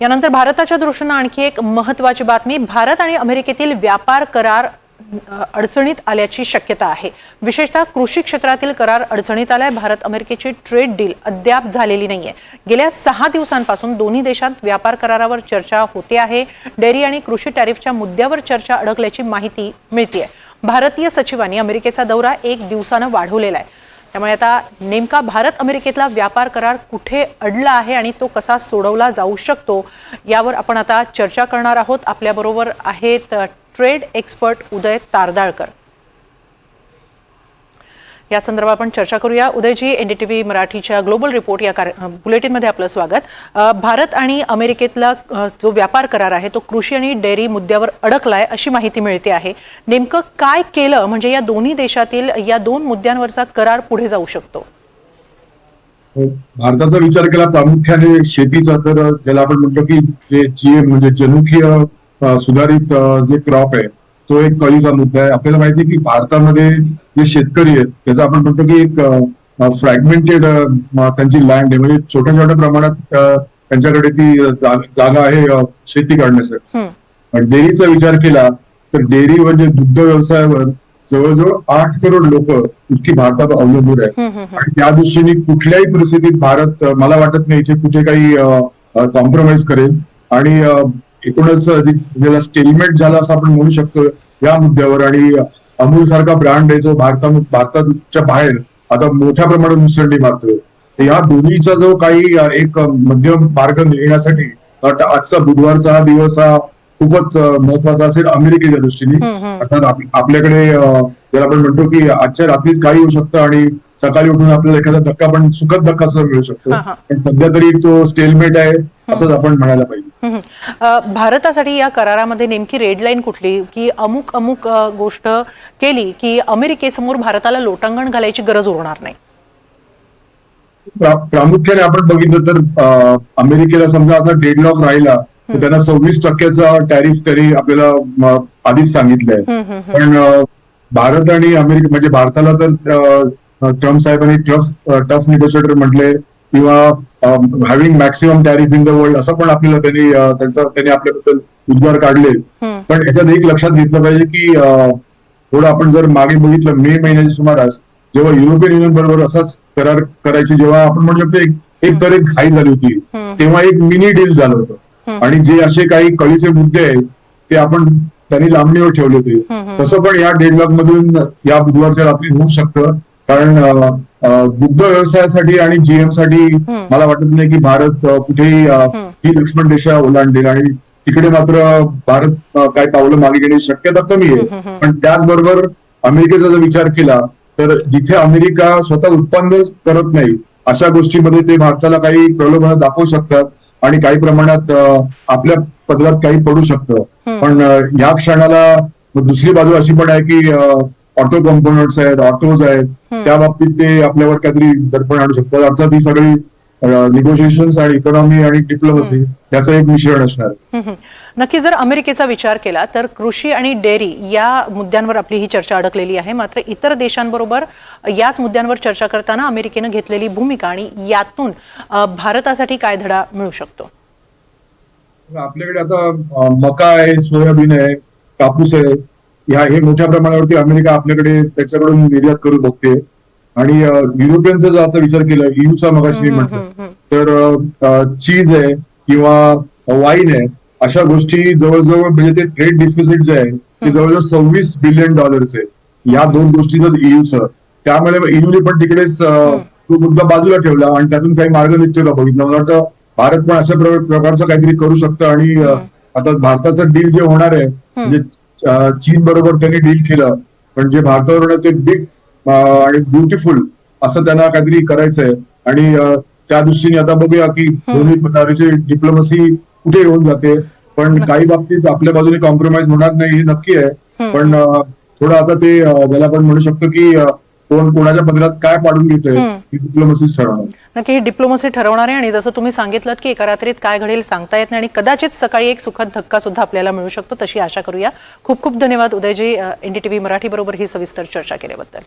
यानंतर भारताच्या दृष्टीनं आणखी एक महत्वाची बातमी भारत आणि अमेरिकेतील व्यापार करार अडचणीत आल्याची शक्यता आहे. विशेषतः कृषी क्षेत्रातील करार अडचणीत आलाय. भारत अमेरिकेची ट्रेड डील अद्याप झालेली नाहीये. गेल्या सहा दिवसांपासून दोन्ही देशात व्यापार करारावर चर्चा होते आहे. डेअरी आणि कृषी टॅरिफच्या मुद्द्यावर चर्चा अडकल्याची माहिती मिळतीये. भारतीय सचिवांनी अमेरिकेचा दौरा एक दिवसानं वाढवलेला आहे. त्यामुळे आता नेमका भारत अमेरिकेतला व्यापार करार कुठे अडला आहे आणि तो कसा सोडवला जाऊ शकतो यावर आपण आता चर्चा करणार आहोत. आपल्याबरोबर आहेत ट्रेड एक्सपर्ट उदय तारदाळकर. या संदर्भात आपण चर्चा करूया. उदयजी एनडीटीव्ही मराठीच्या ग्लोबल रिपोर्ट या कार्य बुलेटिनमध्ये आपलं स्वागत. भारत आणि अमेरिकेतला जो व्यापार करार आहे तो कृषी आणि डेअरी मुद्द्यावर अडकलाय अशी माहिती मिळते आहे. नेमकं काय केलं? म्हणजे या दोन्ही देशातील या दोन मुद्द्यांवरचा करार पुढे जाऊ शकतो. हो, भारताचा विचार केला प्रामुख्याने शेतीचा तर ज्याला आपण म्हणतो की जे जीएम म्हणजे जनुकीय सुधारित जे क्रॉप आहे तो एक कळीचा मुद्दा आहे. आपल्याला माहिती आहे की भारतामध्ये जे शेतकरी आहेत त्याचा आपण म्हणतो की एक फ्रॅगमेंटेड त्यांची लँड आहे. म्हणजे छोट्या छोट्या प्रमाणात त्यांच्याकडे ती जागा आहे शेती करण्यासाठी डेअरीचा विचार केला तर डेअरी म्हणजे दुग्ध व्यवसायावर जवळजवळ आठ करोड लोक इतकी भारतात अवलंबून आहे आणि त्या दृष्टीने कुठल्याही परिस्थितीत भारत मला वाटत नाही इथे कुठे काही कॉम्प्रोमाइज करेल. आणि एकूणच ज्याला स्टेलमेट झाला असं आपण म्हणू शकतो या मुद्द्यावर. आणि अमूल सारखा ब्रँड आहे जो भारता भारताच्या बाहेर आता मोठ्या प्रमाणात मुसंडी मारतोय. तर या दोन्हीचा जो काही एक मध्यम मार्ग निघण्यासाठी आजचा बुधवारचा हा दिवस हा खूपच महत्त्वाचा असेल अमेरिकेच्या दृष्टीने. अर्थात आप- आपल्याकडे ज्याला आपण म्हणतो की आजच्या रात्रीत काही होऊ शकतं आणि सकाळी उठून आपल्याला एखादा धक्का पण सुखद धक्का सुद्धा मिळू शकतो. पण सध्या तरी तो स्टेलमेट आहे. असंच आपण म्हणायला पाहिजे. भारतासाठी या करारामध्ये नेमकी रेड लाईन कुठली? की अमुक अमुक गोष्ट केली की अमेरिकेसमोर भारताला लोटांगण घालायची गरज उरणार नाही? प्रा- प्रामुख्याने आपण बघितलं तर अमेरिकेला समजा आता डेडलॉक राहिला तर त्यांना सव्वीस टक्क्याचा टॅरिफ तरी आपल्याला आधीच सांगितलंय. पण भारत आणि अमेरिका म्हणजे भारताला तर ट्रम्प साहेबांनी टफ टफ निगोशिएटर म्हटले किंवा having maximum tariff in the world असं पण आपल्याला त्यांनी त्यांचा त्यांनी आपल्याबद्दल उद्गार काढले. पण याच्यात एक लक्षात घेतलं पाहिजे की थोडं आपण जर मागे बघितलं मे महिन्याच्या सुमारास जेव्हा युरोपियन युनियन बरोबर असाच करार करायची जेव्हा आपण म्हणू शकतो एक एक तर एक घाई झाली होती. तेव्हा एक मिनी डील झालं होतं. आणि जे असे काही कळीचे मुद्दे आहेत ते आपण त्यांनी लांबणीवर ठेवले होते. तसं पण या डेडलॉक मधून या बुधवारच्या रात्री होऊ शकतं कारण दुग्ध व्यवसायासाठी आणि जीएमसाठी मला वाटत नाही की भारत कुठेही ही लक्ष्मण रेषा ओलांडेल. आणि तिकडे मात्र भारत काही पावलं मागे घेण्याची शक्यता कमी आहे. पण त्याचबरोबर अमेरिकेचा जर विचार केला तर जिथे अमेरिका स्वतः उत्पन्न करत नाही अशा गोष्टीमध्ये ते भारताला काही प्रलोभनं दाखवू शकतात आणि काही प्रमाणात आपल्या पदरात काही पडू शकतं. पण या क्षणाला दुसरी बाजू अशी पण आहे की ऑटो कॉम्पोनंट्स आहेत ऑटोज आहेत त्या बाबतीत ते आपल्यावर काहीतरी दडपण आणू शकतात. अर्थात ही सगळी निगोशिएशन आणि इकॉनॉमी आणि डिप्लोमसी याचं एक मिश्रण असणार. नक्की जर अमेरिकेचा विचार केला तर कृषी आणि डेअरी या मुद्द्यांवर आपली ही चर्चा अडकलेली आहे. मात्र इतर देशांबरोबर याच मुद्द्यांवर चर्चा करताना अमेरिकेनं घेतलेली भूमिका आणि यातून भारतासाठी काय धडा मिळू शकतो? आपल्याकडे आता मका आहे सोयाबीन आहे कापूस आहे ह्या हे मोठ्या प्रमाणावरती अमेरिका आपल्याकडे त्याच्याकडून निर्यात करू बघते. आणि युरोपियनचा जर आता विचार केला ईयूचा मगाशी मी म्हटलं तर चीज आहे किंवा वाईन आहे अशा गोष्टी जवळजवळ म्हणजे ते ट्रेड डिफिसिट जे आहे ते जवळजवळ सव्वीस बिलियन डॉलर्स आहे. या दोन गोष्टी ईयूचं. त्यामुळे ईयूने पण तिकडेच तो मुद्दा बाजूला ठेवला आणि त्यातून काही मार्ग निघतोय का बघितलं? मला वाटतं भारत पण अशा प्र- प्रकारचं काहीतरी करू शकतं आणि आता भारताचं डील जे होणार आहे म्हणजे चीन बरोबर त्यांनी डील केलं. पण जे भारतावर ते बिग आणि ब्युटिफुल असं त्यांना काहीतरी करायचंय. आणि त्या दृष्टीने आता बघूया की दोन्ही प्रकारची डिप्लोमसी कुठे येऊन जाते. पण काही बाबतीत आपल्या बाजूने कॉम्प्रोमाइज होणार नाही हे नक्की आहे. पण थोडं आता ते ज्याला आपण म्हणू शकतो की कोण कोणाच्या पदरात काय पाडून घेतोय ही डिप्लोमसीच ठरवणार. नक्की ही डिप्लोमसी ठरवणार आहे आणि जसं तुम्ही सांगितलं की एका रात्रीत काय घडेल सांगता येत नाही आणि कदाचित सकाळी एक सुखद धक्का सुद्धा आपल्याला मिळू शकतो तशी आशा करूया. खूप खूप धन्यवाद उदयजी एनडीटीव्ही मराठी बरोबर ही सविस्तर चर्चा केल्याबद्दल.